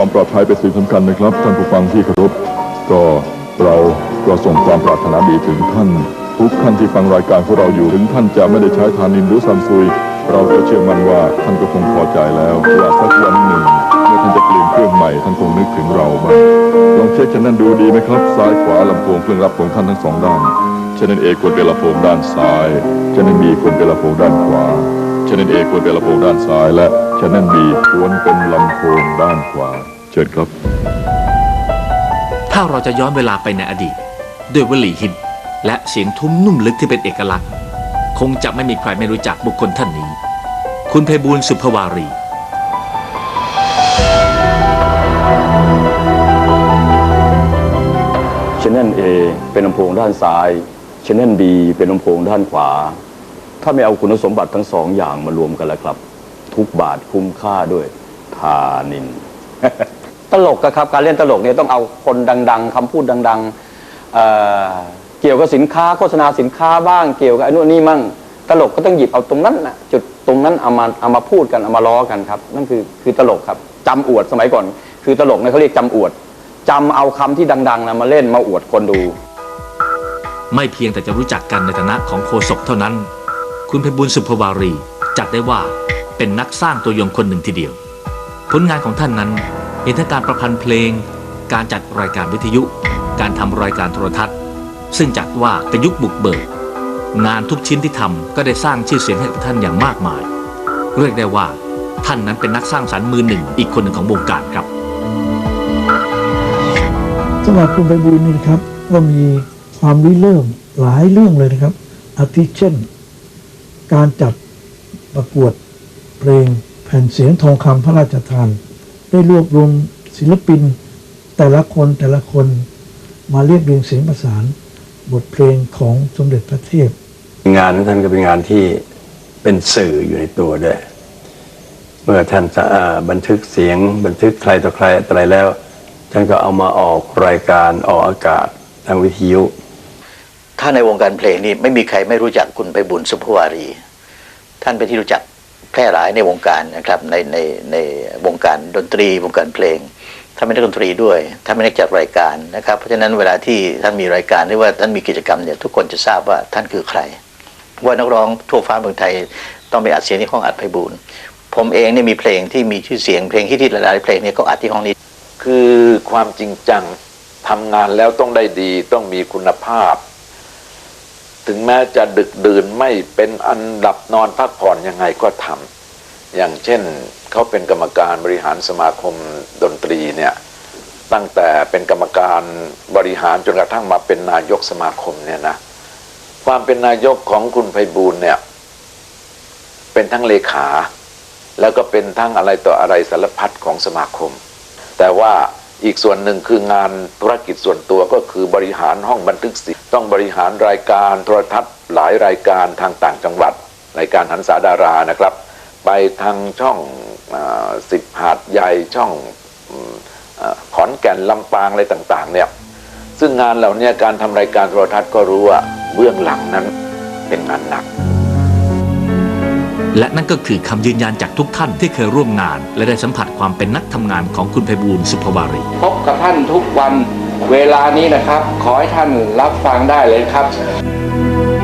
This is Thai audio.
ความปลอดภัยเป็นสิ่งสำคัญนะครับ ท่านผู้ฟังที่เคารพก็เราก็ส่งความปรารถนาดีถึงท่าน ทุกท่านที่ฟังรายการของเราอยู่ถึงท่านจะไม่ได้ใช้ทานินหรือซัมซุย เราก็เชื่อมั่นว่าท่านก็คงพอใจแล้วว่าสักวันหนึ่งเมื่อท่านจะเปลี่ยนเครื่องใหม่ท่านคงนึกถึงเราบ้างลองเช็คชันนั้นดูดีไหมครับ ซ้ายขวาลำโพงเครื่องรับของท่านทั้งสองด้านชันนั้นเอควรเป็นลำโพงด้านซ้ายชันนั้นบีควรเป็นลำโพงด้านขวาชันนั้นเอควรเป็นลำโพงด้านซ้าย และชันนั้นบีควรเป็นลำโพงด้านขวา เชิญครับ ถ้าเราจะย้อนเวลาไปในอดีต ด้วยวลีฮิตและเสียงทุ้มนุ่มลึกที่เป็นเอกลักษณ์ คงจะไม่มีใครไม่รู้จักบุคคลท่านนี้ คุณไพบูลย์สุภวารีชแนล A เป็นลำโพงด้านซ้ายชแนล B เป็นลำโพงด้านขวา ถ้าไม่เอาคุณสมบัติทั้งสองอย่างมารวมกันแล้วครับ ทุกบาทคุ้มค่าด้วยทานิน ตลกครับการเล่นตลกเนี่ยต้องเอาคนดัง ๆคำพูดดังๆเเกี่ยวกับสินค้าโฆษณาสินค้าบ้างเกี่ยวกับไอ้นู่นนี่มั่งตลกก็ต้องหยิบเอาตรงนั้นนะจุดตรงนั้นเอามาเอามาพูดกันเอามาล้อกันครับ นั่นคือคือตลกครับจำอวดสมัยก่อน คือตลกเนี่ยเขาเรียกจำอวดจำเอาคำที่ดังๆนะมาเล่นมาอวดคนดู ไม่เพียงแต่จะรู้จักกันในฐานะของโฆษกเท่านั้น คุณไพบูลย์สุภวารีจัดได้ว่าเป็นนักสร้างตัวยงคนหนึ่งทีเดียว ผลงานของท่านนั้น มีทั้งการประพันธ์เพลง การจัดรายการวิทยุ การทำรายการโทรทัศน์ ซึ่งจัดว่าเป็นยุคบุกเบิก งานทุกชิ้นที่ทำก็ได้สร้างชื่อเสียงให้กับท่านอย่างมากมาย เรียกได้ว่า ท่านนั้นเป็นนักสร้างสรรค์มือหนึ่งอีกคนหนึ่งของวงการครับสำหรับคุณไปบูลนี่นะครับก็มีความริเริ่มหลายเรื่องเลยนะครับอาทิเช่น การจัดประกวดเพลงแผ่นเสียงทองคำพระราชทาน ได้รวบรวมศิลปิน แต่ละคนแต่ละคนมาเรียบเรียงเสียงประสาน บทเพลงของสมเด็จพระเทพ งานของท่านก็เป็นงานที่เป็นสื่ออยู่ในตัวด้วยเมื่อท่านจะอ่าบันทึกเสียงบันทึกใครต่อใครอะไรแล้ว ท่านก็เอามาออกรายการออกอากาศทางวิทยุ ถ้าในวงการเพลงนี่ไม่มีใครไม่รู้จักคุณไปบุญสุภวารี ท่านเป็นที่รู้จัก แพร่หลายในวงการนะครับในในในวงการดนตรี วงการเพลงท่านเป็นนักดนตรีด้วยท่านเป็นนักจัดรายการนะครับ เพราะฉะนั้นเวลาที่ท่านมีรายการหรือว่าท่านมีกิจกรรมเนี่ยทุกคนจะทราบว่าท่านคือใคร ว่านักร้องทั่วฟ้าเมืองไทยต้องไปอัดเสียงที่ห้องอัดไพบูลผมเองเนี่ยมีเพลงที่มีชื่อเสียงเพลงฮิตๆหลายๆเพลงเนี่ยก็อัดที่ห้องนี้ คือความจริงจังทำงานแล้วต้องได้ดีต้องมีคุณภาพ ถึงแม้จะดึกดื่นไม่เป็นอันดับนอนพักผ่อนยังไงก็ทำอย่างเช่นเขาเป็นกรรมการบริหารสมาคมดนตรีเนี่ยตั้งแต่เป็นกรรมการบริหารจนกระทั่งมาเป็นนายกสมาคมเนี่ยนะความเป็นนายกของคุณไพบูลเนี่ยเป็นทั้งเลขา แล้วก็เป็นทั้งอะไรต่ออะไรสารพัดของสมาคม แต่ว่า อีกส่วนหนึ่งคืองานธุรกิจส่วนตัวก็คือบริหารห้องบันทึกเสียงต้องบริหารรายการโทรทัศน์ หลายรายการทางต่างจังหวัดรายการหันษาดารานะครับ ไปทางช่องอสิบหาดใหญ่ช่องอขอนแก่นลำปางอะไรต่างๆเนี่ยซึ่งงานเหล่านี้การทำรายการโทรทัศน์ก็รู้ว่าเบื้องหลังนั้นเป็นงานหนัก และนั่นก็คือคำยืนยันจากทุกท่านที่เคยร่วมงาน และได้สัมผัสความเป็นนักทำงานของคุณไพบูลย์สุภวารี พบกับท่านทุกวันเวลานี้นะครับ ขอให้ท่านรับฟังได้เลยครับ